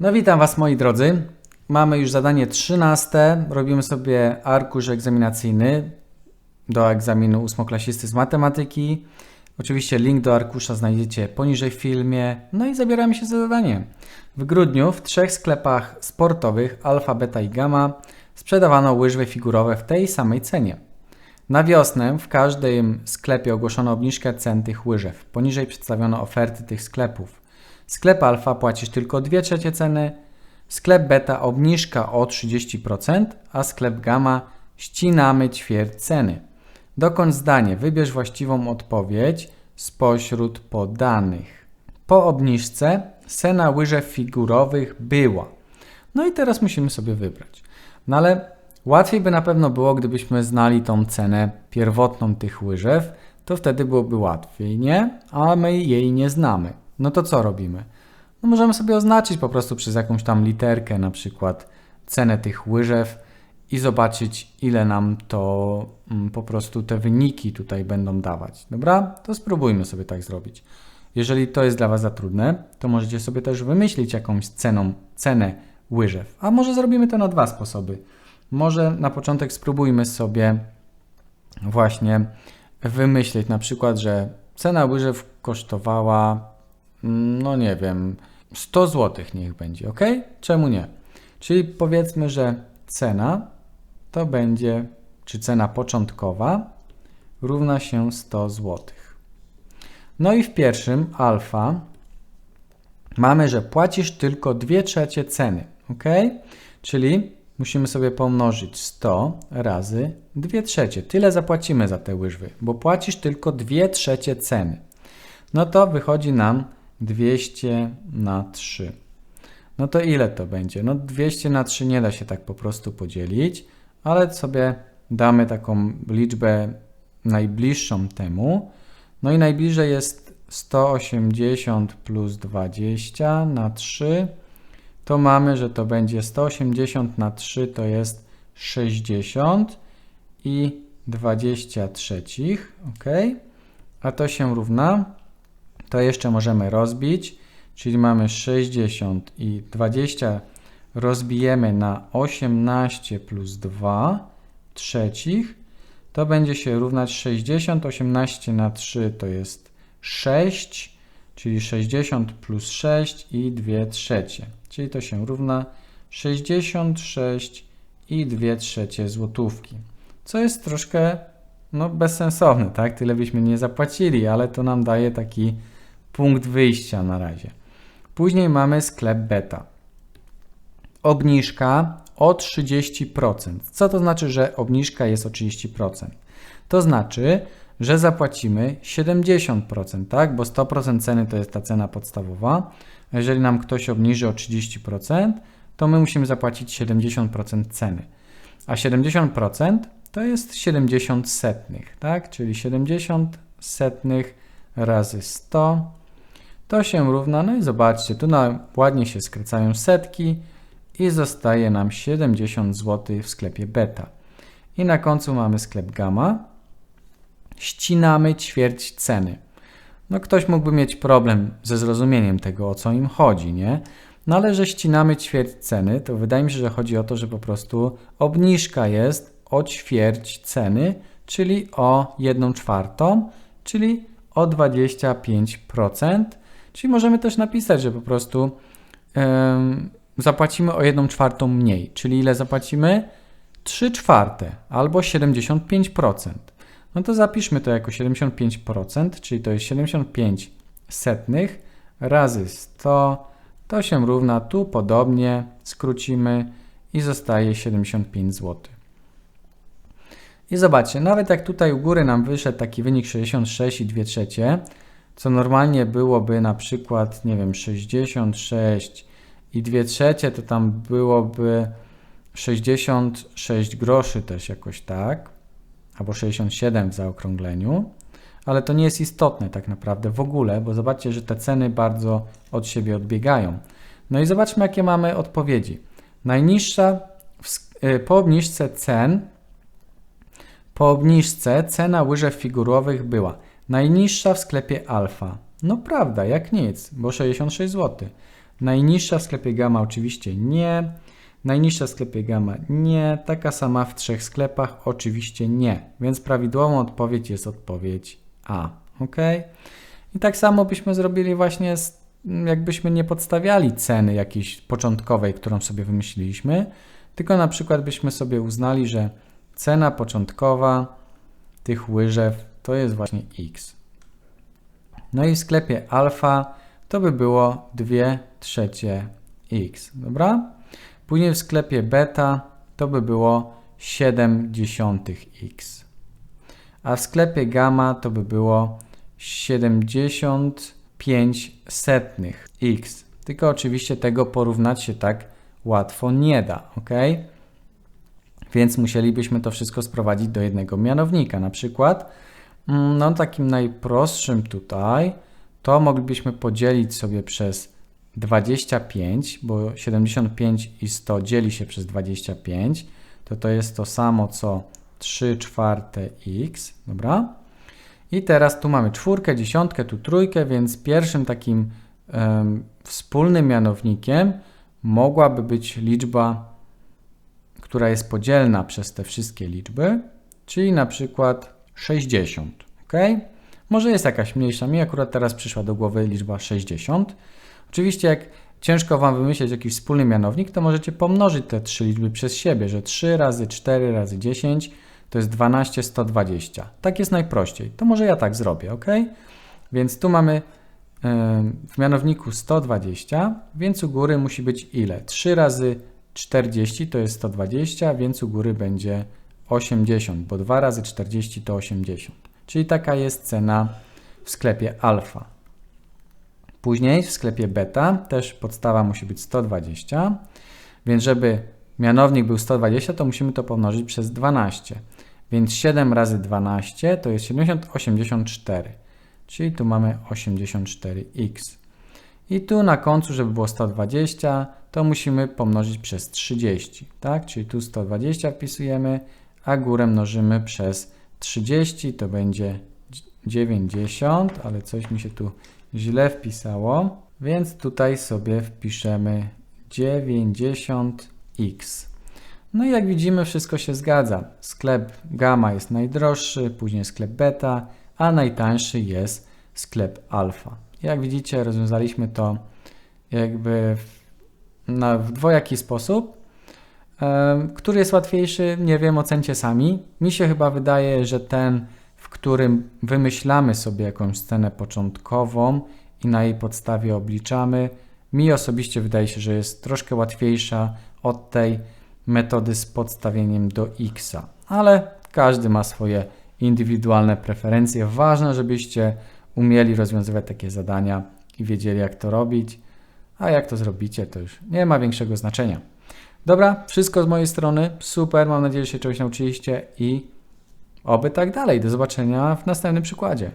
No witam Was moi drodzy. Mamy już zadanie 13. Robimy sobie arkusz egzaminacyjny do egzaminu ósmoklasisty z matematyki. Oczywiście link do arkusza znajdziecie poniżej w filmie. No i zabieramy się za zadanie. W grudniu w trzech sklepach sportowych Alfa, Beta i Gamma sprzedawano łyżwy figurowe w tej samej cenie. Na wiosnę w każdym sklepie ogłoszono obniżkę cen tych łyżew. Poniżej przedstawiono oferty tych sklepów. Sklep Alfa płacisz tylko 2 trzecie ceny, sklep Beta obniżka o 30%, a sklep Gamma ścinamy ćwierć ceny. Dokończ zdanie, wybierz właściwą odpowiedź spośród podanych. Po obniżce cena łyżew figurowych była. No i teraz musimy sobie wybrać. No ale łatwiej by na pewno było, gdybyśmy znali tą cenę pierwotną tych łyżew, to wtedy byłoby łatwiej, nie? A my jej nie znamy. No to co robimy? No możemy sobie oznaczyć po prostu przez jakąś tam literkę, na przykład cenę tych łyżew i zobaczyć, ile nam to mm, po prostu te wyniki tutaj będą dawać. Dobra? To spróbujmy sobie tak zrobić. Jeżeli to jest dla Was za trudne, to możecie sobie też wymyślić jakąś ceną, cenę łyżew. A może zrobimy to na dwa sposoby. Może na początek spróbujmy sobie właśnie wymyślić na przykład, że cena łyżew kosztowała, no nie wiem, 100 zł niech będzie, ok? Czemu nie? Czyli powiedzmy, że cena to będzie, czy cena początkowa równa się 100 zł. No i w pierwszym alfa mamy, że płacisz tylko 2 trzecie ceny, ok? Czyli musimy sobie pomnożyć 100 razy 2 trzecie. Tyle zapłacimy za te łyżwy, bo płacisz tylko 2 trzecie ceny. No to wychodzi nam 200 na 3. No to ile to będzie? No 200 na 3 nie da się tak po prostu podzielić, ale sobie damy taką liczbę najbliższą temu. No i najbliżej jest 180 plus 20 na 3. To mamy, że to będzie 180 na 3 to jest 60 i 20 trzecich, ok? A to się równa, to jeszcze możemy rozbić, czyli mamy 60 i 20 rozbijemy na 18 plus 2 trzecich, to będzie się równać 60, 18 na 3 to jest 6, czyli 60 plus 6 i 2 trzecie, czyli to się równa 66 i 2 trzecie złotówki, co jest troszkę no, bezsensowne, tak? Tyle byśmy nie zapłacili, ale to nam daje taki punkt wyjścia na razie. Później mamy sklep beta. Obniżka o 30%. Co to znaczy, że obniżka jest o 30%? To znaczy, że zapłacimy 70%, tak? Bo 100% ceny to jest ta cena podstawowa. Jeżeli nam ktoś obniży o 30%, to my musimy zapłacić 70% ceny. A 70% to jest 70 setnych, tak? Czyli 70 setnych razy 100 to się równa, no i zobaczcie, tu ładnie się skracają setki i zostaje nam 70 zł w sklepie beta. I na końcu mamy sklep gamma. Ścinamy ćwierć ceny. No ktoś mógłby mieć problem ze zrozumieniem tego, o co im chodzi, nie? No ale że ścinamy ćwierć ceny, to wydaje mi się, że chodzi o to, że po prostu obniżka jest o ćwierć ceny, czyli o 1 czwartą, czyli o 25%. Czyli możemy też napisać, że po prostu zapłacimy o 1 czwartą mniej. Czyli ile zapłacimy? 3 czwarte albo 75%. No to zapiszmy to jako 75%, czyli to jest 75 setnych razy 100, to się równa tu podobnie, skrócimy i zostaje 75 zł. I zobaczcie, nawet jak tutaj u góry nam wyszedł taki wynik 66 i 2 trzecie, co normalnie byłoby na przykład, nie wiem, 66 i 2 trzecie, to tam byłoby 66 groszy też jakoś tak, albo 67 w zaokrągleniu, ale to nie jest istotne tak naprawdę w ogóle, bo zobaczcie, że te ceny bardzo od siebie odbiegają. No i zobaczmy, jakie mamy odpowiedzi. Najniższa y, po obniżce cen, po obniżce cena łyżew figurowych była Najniższa w sklepie Alfa. No prawda, jak nic, bo 66 zł. Najniższa w sklepie Gamma oczywiście nie. Najniższa w sklepie Gamma nie. Taka sama w trzech sklepach oczywiście nie. Więc prawidłową odpowiedź jest odpowiedź A. Ok? I tak samo byśmy zrobili właśnie, z, jakbyśmy nie podstawiali ceny jakiejś początkowej, którą sobie wymyśliliśmy, tylko na przykład byśmy sobie uznali, że cena początkowa tych łyżew to jest właśnie X. No i w sklepie alfa to by było 2 trzecie X, dobra? Później w sklepie beta to by było 7 dziesiątych X. A w sklepie gamma to by było 75 setnych X. Tylko oczywiście tego porównać się tak łatwo nie da, ok? Więc musielibyśmy to wszystko sprowadzić do jednego mianownika. Na przykład, no takim najprostszym tutaj, to moglibyśmy podzielić sobie przez 25, bo 75 i 100 dzieli się przez 25, to to jest to samo co 3 czwarte x, dobra? I teraz tu mamy czwórkę, dziesiątkę, tu trójkę, więc pierwszym takim um, wspólnym mianownikiem mogłaby być liczba, która jest podzielna przez te wszystkie liczby, czyli na przykład 60, ok? Może jest jakaś mniejsza, mi akurat teraz przyszła do głowy liczba 60. Oczywiście jak ciężko Wam wymyśleć jakiś wspólny mianownik, to możecie pomnożyć te trzy liczby przez siebie, że 3 razy 4 razy 10 to jest 12, 120. Tak jest najprościej. To może ja tak zrobię, ok? Więc tu mamy w mianowniku 120, więc u góry musi być ile? 3 razy 40 to jest 120, więc u góry będzie 80, bo 2 razy 40 to 80. Czyli taka jest cena w sklepie alfa. Później w sklepie beta też podstawa musi być 120, więc żeby mianownik był 120, to musimy to pomnożyć przez 12. Więc 7 razy 12 to jest 70, 84. Czyli tu mamy 84x. I tu na końcu, żeby było 120, to musimy pomnożyć przez 30. Tak? Czyli tu 120 wpisujemy, a górę mnożymy przez 30, to będzie 90, ale coś mi się tu źle wpisało, więc tutaj sobie wpiszemy 90x. No i jak widzimy, wszystko się zgadza. Sklep gamma jest najdroższy, później sklep beta, a najtańszy jest sklep alfa. Jak widzicie, rozwiązaliśmy to jakby w, na, w dwojaki sposób. Który jest łatwiejszy, nie wiem, ocencie sami. Mi się chyba wydaje, że ten, w którym wymyślamy sobie jakąś scenę początkową i na jej podstawie obliczamy, mi osobiście wydaje się, że jest troszkę łatwiejsza od tej metody z podstawieniem do x, ale każdy ma swoje indywidualne preferencje. Ważne, żebyście umieli rozwiązywać takie zadania i wiedzieli, jak to robić, a jak to zrobicie, to już nie ma większego znaczenia. Dobra, wszystko z mojej strony. Super, mam nadzieję, że się czegoś nauczyliście i oby tak dalej. Do zobaczenia w następnym przykładzie.